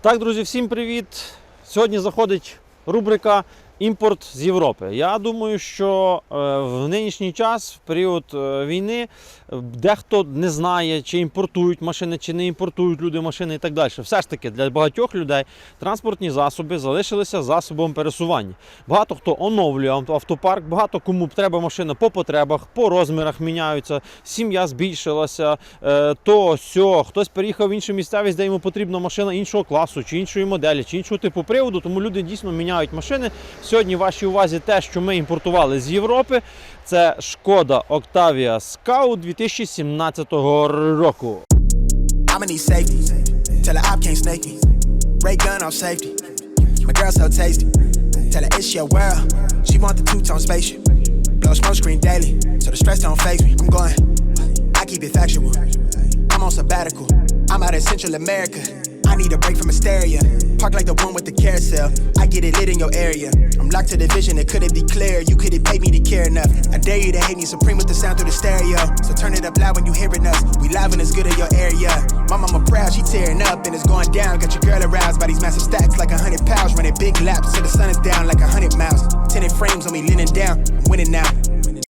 Так, друзі, всім привіт! Сьогодні заходить рубрика Імпорт з Європи. Я думаю, що е, в нинішній час, в період е, війни, дехто не знає, чи імпортують машини, чи не імпортують люди машини і так далі. Все ж таки, для багатьох людей транспортні засоби залишилися засобом пересування. Багато хто оновлює автопарк, багато кому треба машина по потребах, по розмірах міняються, сім'я збільшилася, е, то сьо, хтось переїхав в іншу місцевість, де йому потрібна машина іншого класу, чи іншої моделі, чи іншого типу приводу. Тому люди дійсно міняють машини. Сьогодні вашій увазі те, що ми імпортували з Європи, це шкода Octavia Scout 2017 року. My girl so tasty. Tell her it's your world. She want the two-tone spaceship. Blow smoke screen daily, so the stress don't phase me. I'm going. I keep it factual. I'm on sabbatical. I'm out in Central America. I need a break from hysteria. Park like the one with the carousel. I get it lit in your area. I'm locked to the vision. It couldn't be clear. You couldn't pay me to care enough. I dare you to hate me supreme with the sound through the stereo. So turn it up loud when you hearing us. We live and it's good in your area. My mama proud, she tearing up and it's going down. Got your girl aroused by these massive stacks like a hundred pounds. Running big laps till the sun is down like a hundred miles. Tinted frames on me leaning down. I'm winning now.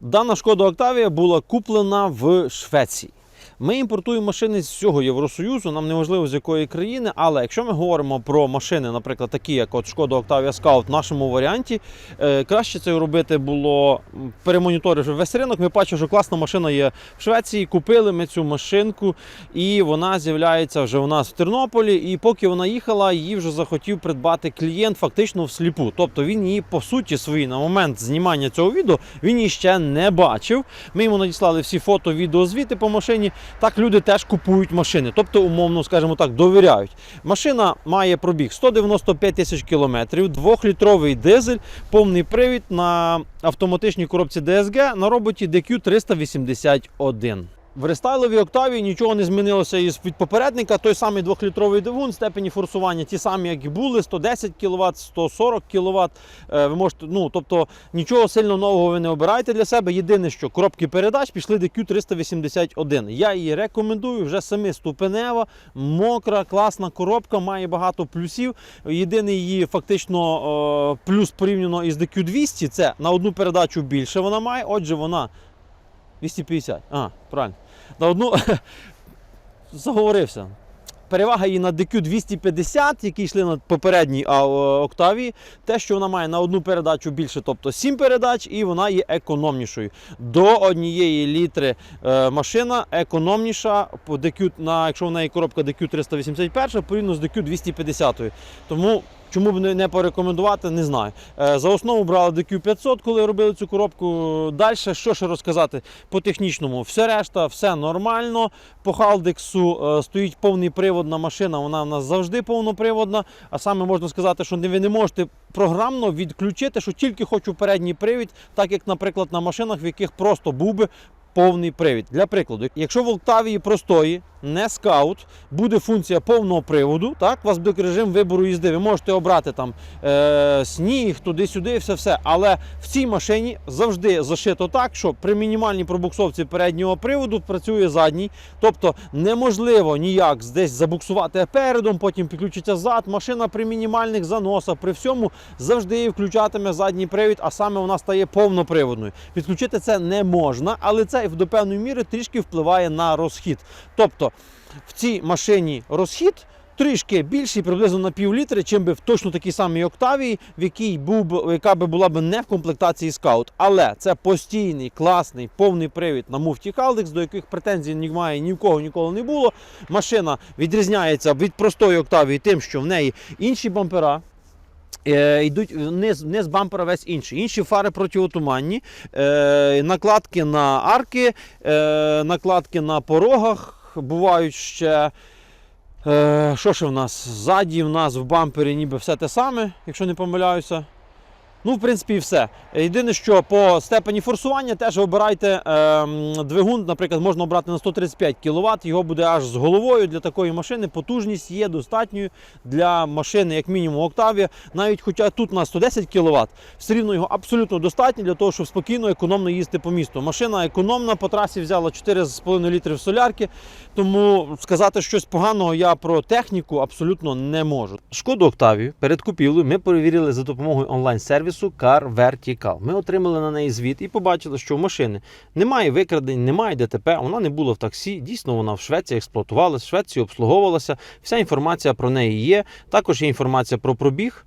Дана шкода Octavia була куплена в Швеції. Ми імпортуємо машини з всього Євросоюзу, нам не важливо з якої країни, але якщо ми говоримо про машини, наприклад, такі, як от Шкода Octavia Scout в нашому варіанті, е, краще це робити було перемоніторивши весь ринок. Ми бачимо, що класна машина є в Швеції. Купили ми цю машинку, і вона з'являється вже у нас в Тернополі. І поки вона їхала, її вже захотів придбати клієнт фактично всліпу. Тобто він її по суті своїй на момент знімання цього відео він її ще не бачив. Ми йому надіслали всі фото, відео, звіти по машині. Так люди теж купують машини, тобто, умовно, скажімо так, довіряють. Машина має пробіг 195 тисяч кілометрів, двохлітровий дизель, повний привід на автоматичній коробці DSG на роботі DQ 381. В рестайловій Октаві нічого не змінилося із від попередника. Той самий двохлітровий двигун, степені форсування ті самі, як і були: 110 кВт, 140 кВт. Ви можете, ну тобто нічого сильно нового ви не обираєте для себе. Єдине, що коробки передач пішли DQ 381. Я її рекомендую вже семиступенева, мокра, класна коробка, має багато плюсів. Єдиний її фактично е, плюс порівняно із DQ 200 це на одну передачу більше вона має. Отже, вона 250. А, правильно. На одну заговорився. Перевага її на DQ 250, які йшли на попередній а, о, Октавії, те, що вона має на одну передачу більше, тобто 7 передач, і вона є економнішою. До однієї літри е, машина економніша, по DQ, на, якщо в неї коробка DQ 381, порівняно з DQ 250. Тому Чому б не- порекомендувати, не знаю. Е, За основу брали DQ 500, коли робили цю коробку. Далі, що ще розказати по технічному? Все решта, все нормально. По Халдексу е, стоїть повний приводна машина, вона в нас завжди повноприводна. А саме можна сказати, що ви не можете програмно відключити, що тільки хочу передній привід, так як, наприклад, на машинах, в яких просто був би повний привід. Для прикладу, якщо в Октавії простої, не скаут, буде функція повного приводу, так, у вас буде режим вибору їзди. Ви можете обрати там е, сніг, туди-сюди, все все. Але в цій машині завжди зашито так, що при мінімальній пробуксовці переднього приводу працює задній. Тобто неможливо ніяк десь забуксувати передом, потім підключиться зад. Машина при мінімальних заносах, при всьому завжди включатиме задній привід, а саме вона стає повноприводною. Підключити це не можна, але це до певної міри трішки впливає на розхід. Тобто в цій машині розхід. Трішки більший, приблизно на пів літри, чим би в точно такій самій Октавії, в якій був яка би була б не в комплектації Scout. Але це постійний, класний, повний привід на муфті Халдекс, до яких претензій немає ні в кого ніколи не було. Машина відрізняється від простої Октавії тим, що в неї інші бампера. Е, йдуть вниз, вниз бампера весь інший. Інші фари протиотуманні, е, накладки на арки, е, накладки на порогах. Бувають ще. Е, що ще в нас? Ззаді в нас в бампері ніби все те саме, якщо не помиляюся. Ну, в принципі, все. Єдине, що по степені форсування теж обирайте ем, двигун, наприклад, можна обрати на 135 кВт, його буде аж з головою для такої машини. Потужність є достатньою для машини, як мінімум Octavia. Навіть хоча тут на 110 кВт, все рівно його абсолютно достатньо для того, щоб спокійно, економно їздити по місту. Машина економна, по трасі взяла 4,5 літрів солярки, тому сказати щось поганого я про техніку абсолютно не можу. Шкоду Octavia перед купівлею ми перевірили за допомогою онлайн-сервісу Car Vertical. Ми отримали на неї звіт і побачили, що в машини немає викрадень, немає ДТП, вона не була в таксі. Дійсно, вона в Швеції експлуатувалася, в Швеції обслуговувалася. Вся інформація про неї є. Також є інформація про пробіг.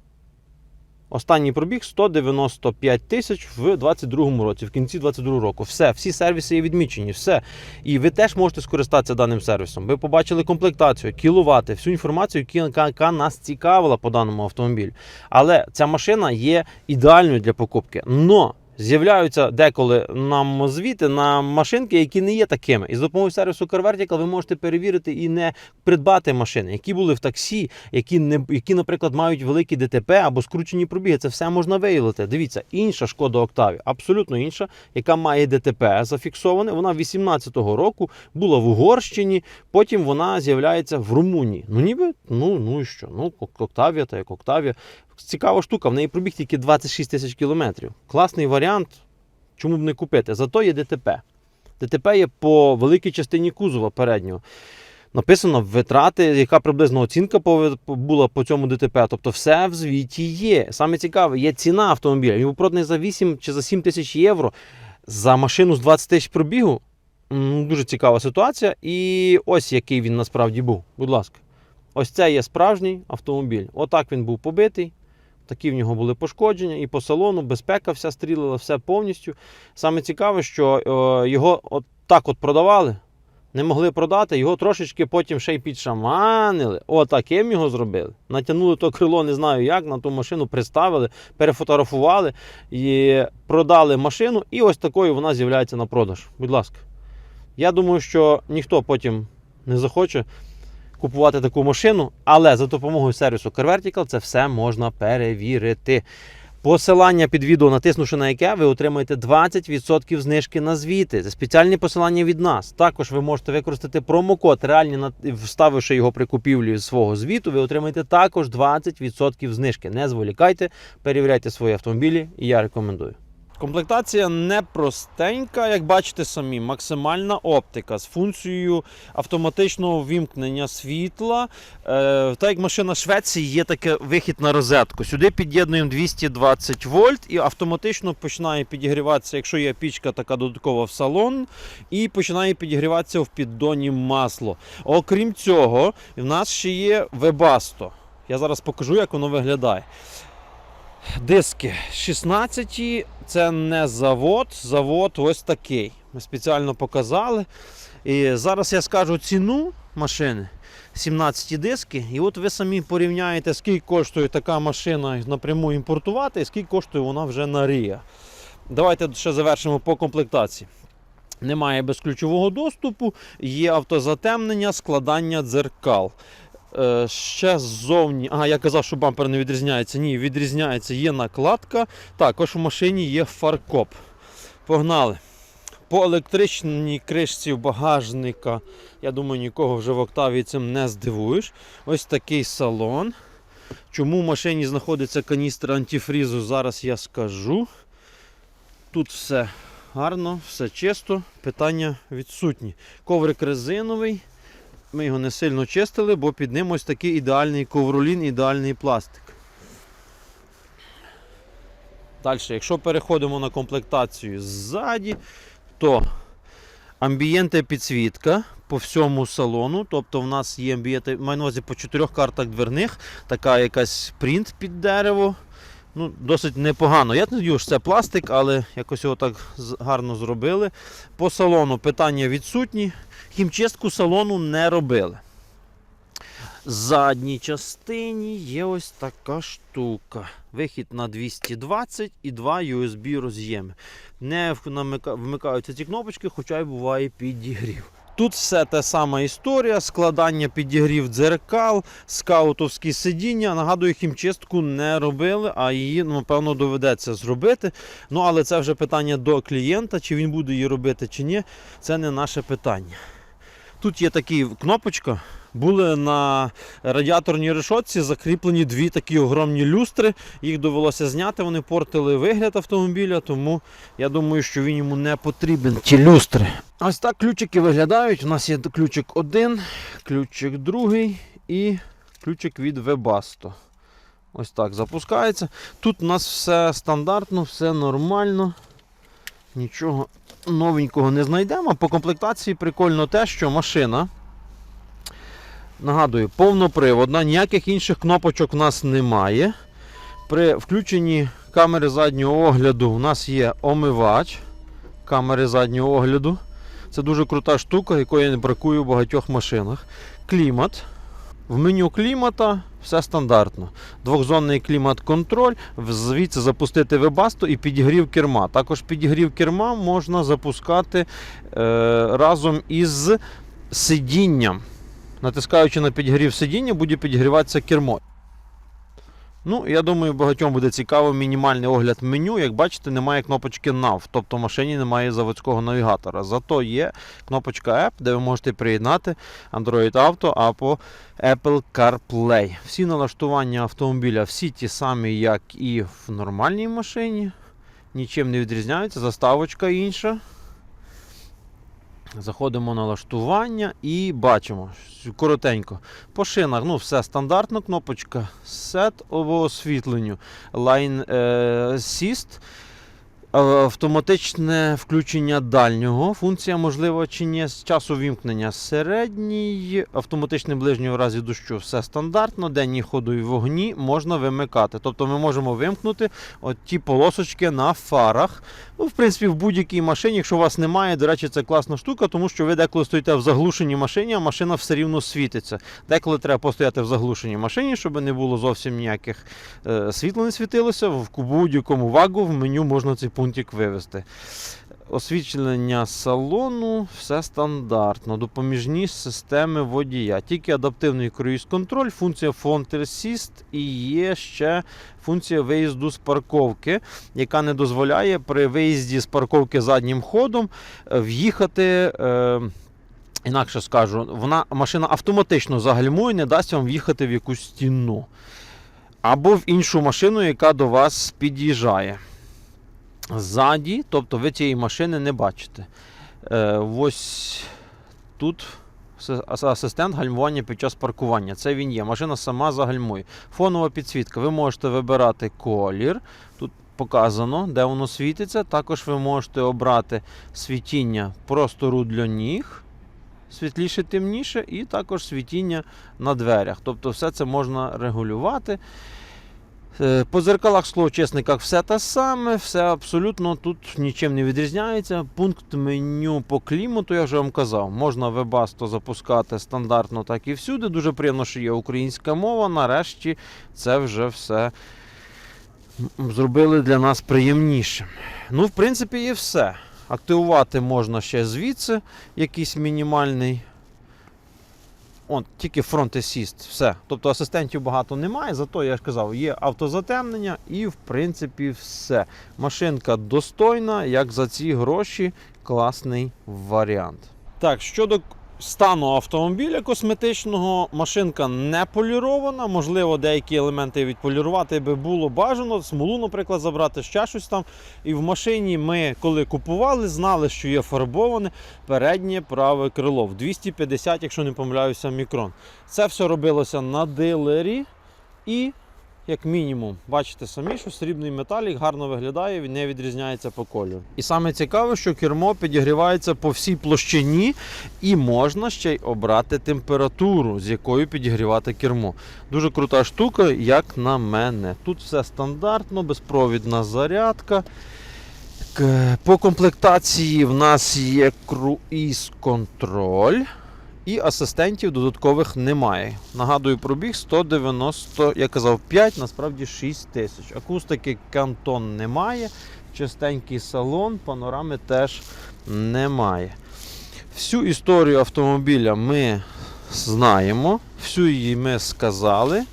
Останній пробіг 195 тисяч в 22 році, в кінці 22 року. Все, всі сервіси є відмічені, все. І ви теж можете скористатися даним сервісом. Ви побачили комплектацію, кіловати, всю інформацію, яка нас цікавила по даному автомобілю. Але ця машина є ідеальною для покупки. Но з'являються деколи нам звіти на машинки, які не є такими. І з допомогою сервісу CarVertical ви можете перевірити і не придбати машини, які були в таксі, які, не, які наприклад, мають великі ДТП або скручені пробіги. Це все можна виявити. Дивіться, інша шкода Октаві, абсолютно інша, яка має ДТП зафіксоване. Вона 18-го року була в Угорщині, потім вона з'являється в Румунії. Ну ніби, ну, ну і що? Ну, Октавія та як Октавія. Цікава штука, в неї пробіг тільки 26 тисяч кілометрів. Класний варіант, чому б не купити. Зато є ДТП. ДТП є по великій частині кузова переднього. Написано витрати, яка приблизно оцінка була по цьому ДТП. Тобто все в звіті є. Саме цікаве, є ціна автомобіля. Він був проданий за 8 чи за 7 тисяч євро за машину з 20 тисяч пробігу. Дуже цікава ситуація. І ось який він насправді був. Будь ласка. Ось це є справжній автомобіль. Отак він був побитий. Такі в нього були пошкодження, і по салону безпека вся стрілила, все повністю. Саме цікаве, що е, його от так от продавали, не могли продати, його трошечки потім ще й підшаманили. Отаким його зробили. Натягнули то крило, не знаю як, на ту машину приставили, перефотографували і продали машину. І ось такою вона з'являється на продаж. Будь ласка. Я думаю, що ніхто потім не захоче купувати таку машину, але за допомогою сервісу CarVertical це все можна перевірити. Посилання під відео, натиснувши на яке, ви отримаєте 20% знижки на звіти. Це спеціальне посилання від нас. Також ви можете використати промокод, реальні вставивши його при купівлі свого звіту, ви отримаєте також 20% знижки. Не зволікайте, перевіряйте свої автомобілі, і я рекомендую. Комплектація непростенька, як бачите самі, максимальна оптика з функцією автоматичного вімкнення світла. Е, так як машина Швеції є таке вихід на розетку. Сюди під'єднуємо 220 вольт і автоматично починає підігріватися, якщо є пічка така додаткова в салон, і починає підігріватися в піддоні масло. Окрім цього, в нас ще є Webasto. Я зараз покажу, як воно виглядає. Диски 16, це не завод, завод ось такий. Ми спеціально показали. І зараз я скажу ціну машини. 17 диски, і от ви самі порівняєте, скільки коштує така машина напряму імпортувати, і скільки коштує вона вже на Рія. Давайте ще завершимо по комплектації. Немає безключового доступу, є автозатемнення, складання дзеркал. Е, ще ззовні. Ага, я казав, що бампер не відрізняється. Ні, відрізняється. Є накладка. Також у машині є фаркоп. Погнали. По електричній кришці багажника, я думаю, нікого вже в Октаві цим не здивуєш. Ось такий салон. Чому в машині знаходиться каністра антифрізу, зараз я скажу. Тут все гарно, все чисто, питання відсутні. Коврик резиновий. Ми його не сильно чистили, бо під ним ось такий ідеальний ковролін, ідеальний пластик. Далі, якщо переходимо на комплектацію ззаді, то амбієнте підсвітка по всьому салону. Тобто в нас є амбієнте, маю на увазі по чотирьох картах дверних, така якась принт під дерево. Ну, Досить непогано. Я не знаю, що це пластик, але якось його так гарно зробили. По салону питання відсутні. Хімчистку салону не робили. Задній частині є ось така штука. Вихід на 220 і два USB роз'єми. Не вмикаються ці кнопочки, хоча й буває підігрів. Тут все та сама історія: складання підігрів дзеркал, скаутовські сидіння. Нагадую, хімчистку не робили, а її, ну, напевно, доведеться зробити. Ну, але це вже питання до клієнта, чи він буде її робити, чи ні. Це не наше питання. Тут є така кнопочка. Були на радіаторній решотці закріплені дві такі огромні люстри. Їх довелося зняти, вони портили вигляд автомобіля, тому я думаю, що він йому не потрібен. Ті люстри. Ось так ключики виглядають. У нас є ключик один, ключик другий і ключик від Webasto. Ось так запускається. Тут у нас все стандартно, все нормально. Нічого новенького не знайдемо. По комплектації прикольно те, що машина. Нагадую, повноприводна, ніяких інших кнопочок у нас немає. При включенні камери заднього огляду у нас є омивач камери заднього огляду. Це дуже крута штука, якої не бракує у багатьох машинах. Клімат. В меню клімата все стандартно. Двохзонний клімат-контроль, звідси запустити вебасту і підігрів керма. Також підігрів керма можна запускати е, разом із сидінням. Натискаючи на підігрів сидіння, буде підігріватися кермо. Ну, я думаю, багатьом буде цікаво мінімальний огляд меню. Як бачите, немає кнопочки NAV, тобто в машині немає заводського навігатора. Зато є кнопочка App, де ви можете приєднати Android Auto або Apple CarPlay. Всі налаштування автомобіля всі ті самі, як і в нормальній машині. Нічим не відрізняються, заставочка інша. Заходимо на лаштування і бачимо коротенько. По шинах ну, все стандартно. Кнопочка Set по освітленню. Line е, Assist. Е, Автоматичне включення дальнього. Функція можлива чи ні з часу вімкнення середній, автоматичний ближній в разі дощу. Все стандартно. Денні ходові вогні можна вимикати. Тобто ми можемо вимкнути от ті полосочки на фарах. Ну, в принципі, в будь-якій машині, якщо у вас немає, до речі, це класна штука, тому що ви деколи стоїте в заглушеній машині, а машина все рівно світиться. Деколи треба постояти в заглушеній машині, щоб не було зовсім ніяких е, світла не світилося. В будь-якому вагу в меню можна цей пунктик вивести. Освітлення салону все стандартно. Допоміжні системи водія. Тільки адаптивний круїз-контроль, функція Assist і є ще функція виїзду з парковки, яка не дозволяє при виїзді з парковки заднім ходом е, в'їхати. Е, Інакше скажу, вона машина автоматично загальмує, не дасть вам в'їхати в якусь стіну. Або в іншу машину, яка до вас під'їжджає. Ззаді, тобто ви цієї машини не бачите. Е, ось тут асистент гальмування під час паркування. Це він є. Машина сама загальмує. Фонова підсвітка. Ви можете вибирати колір. Тут показано, де воно світиться. Також ви можете обрати світіння простору для ніг. Світліше, темніше, і також світіння на дверях. Тобто все це можна регулювати. Е, По зеркалах склоочисниках все те саме, все абсолютно тут нічим не відрізняється. Пункт меню по клімату, я вже вам казав, можна вебасто запускати стандартно, так і всюди. Дуже приємно, що є українська мова. Нарешті це вже все зробили для нас приємнішим. Ну, в принципі, і все. Активувати можна ще звідси якийсь мінімальний. От, тільки фронт-есіст, все. Тобто асистентів багато немає, зато я ж казав, є автозатемнення і в принципі все. Машинка достойна, як за ці гроші, класний варіант. Так, щодо стану автомобіля косметичного, машинка не полірована. Можливо, деякі елементи відполірувати би було бажано. Смолу, наприклад, забрати ще щось там. І в машині ми, коли купували, знали, що є фарбоване переднє праве крило в 250, якщо не помиляюся, мікрон. Це все робилося на дилері і. Як мінімум, бачите самі, що срібний металік гарно виглядає, він не відрізняється по кольору. І саме цікаве, що кермо підігрівається по всій площині, і можна ще й обрати температуру, з якою підігрівати кермо. Дуже крута штука, як на мене. Тут все стандартно, безпровідна зарядка. По комплектації в нас є круїз-контроль. І асистентів додаткових немає. Нагадую, пробіг 190, я казав 5, насправді 6 тисяч. Акустики кантон немає, чистенький салон, панорами теж немає. Всю історію автомобіля ми знаємо, всю її ми сказали.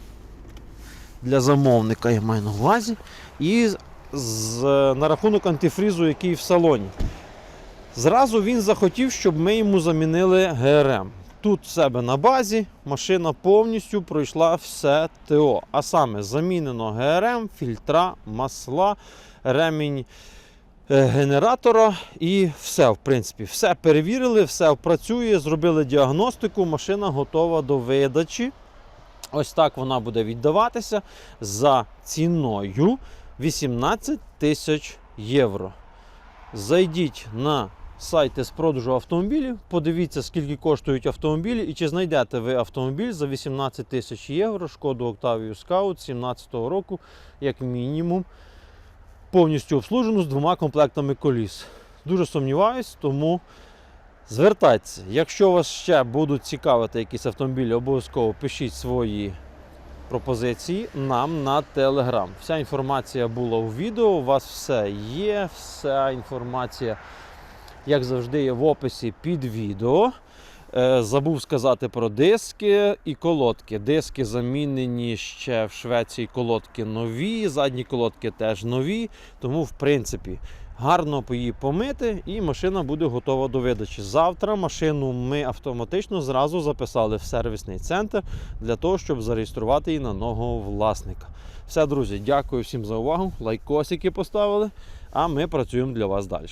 Для замовника я маю на увазі. І з, на рахунок антифрізу, який в салоні. Зразу він захотів, щоб ми йому замінили ГРМ. Тут в себе на базі машина повністю пройшла все ТО. А саме замінено ГРМ, фільтра, масла, ремінь е, генератора і все, в принципі, все перевірили, все працює, зробили діагностику, машина готова до видачі. Ось так вона буде віддаватися за ціною 18 тисяч євро. Зайдіть на сайти з продажу автомобілів, подивіться, скільки коштують автомобілі, і чи знайдете ви автомобіль за 18 тисяч євро, шкоду Octavia Scout 17 року, як мінімум, повністю обслужену з двома комплектами коліс. Дуже сумніваюсь, тому звертайтеся. Якщо вас ще будуть цікавити якісь автомобілі, обов'язково пишіть свої пропозиції нам на Telegram. Вся інформація була у відео, у вас все є, вся інформація, як завжди, є в описі під відео. Е, Забув сказати про диски і колодки. Диски замінені ще в Швеції колодки нові, задні колодки теж нові. Тому, в принципі, гарно її помити, і машина буде готова до видачі. Завтра машину ми автоматично зразу записали в сервісний центр для того, щоб зареєструвати її на нового власника. Все, друзі, дякую всім за увагу. Лайкосики поставили, а ми працюємо для вас далі.